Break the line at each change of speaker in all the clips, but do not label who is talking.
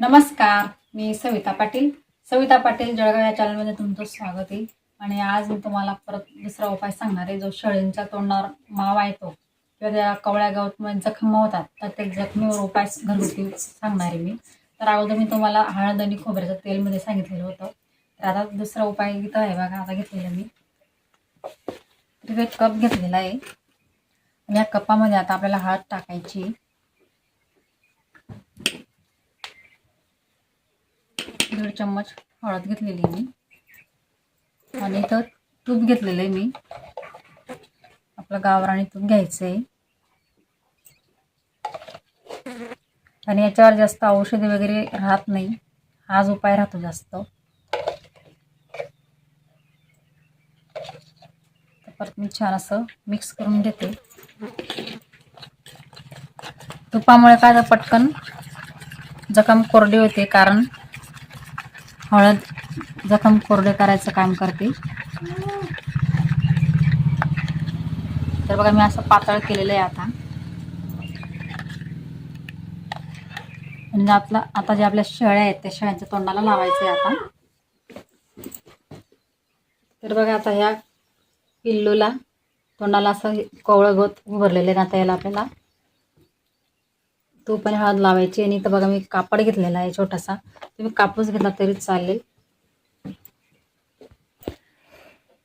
नमस्कार मी सविता पाटील. सविता पाटील जळगाव या चॅनलमध्ये तुमचं स्वागत आहे. आणि आज मी तुम्हाला परत दुसरा उपाय सांगणार आहे जो शेळींच्या तोंडावर मावा येतो किंवा त्या कवळ्या गवतमध्ये जखम होतात तर ते जखमीवर उपाय घरगुती सांगणार आहे मी. तर अगोदर मी तुम्हाला हळद आणि खोबऱ्याचं तेलमध्ये सांगितलेलं होतं. तर आता दुसरा उपाय इथं आहे बघा आता घेतलेला मी. तिथे एक कप घेतलेला आहे. आणि या कपामध्ये आता आपल्याला हळद टाकायची दीड चम्मच हळद घेतलेली आहे मी. आणि इथं तूप घेतलेलं आहे मी. आपलं गावराणी तूप घ्यायचं आहे. आणि याच्यावर जास्त औषधे वगैरे राहत नाही. हाच उपाय राहतो जास्त. परत मी छान असं मिक्स करून घेते. तुपामुळे काय पटकन जखम कोरडी होते कारण हळद जखम कोरडे करायचं काम करते. तर बघा मी असं पातळ केलेलं आहे आता. म्हणजे आपला आता जे आपल्या शेळ्या आहेत त्या शेळ्यांच्या तोंडाला लावायचं आहे आता. तर बघा आता ह्या पिल्लूला तोंडाला असं कोवळं गवत उभरलेलं आहे आता याला आपल्याला तूप आणि हळद लावायची आणि इथं बघा मी कापड घेतलेला आहे छोटासा. तुम्ही कापूस घेतला तरी चालेल.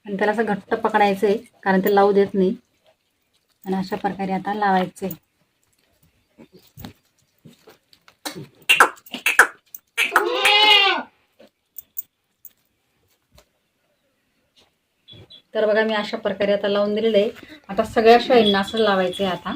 आणि त्याला असं घट्ट पकडायचं आहे कारण ते लावू देत नाही. आणि अशा प्रकारे आता लावायचं आहे तर बघा मी अशा प्रकारे आता लावून दिलेलं आहे. आता सगळ्या शाईंना असं लावायचं आहे आता.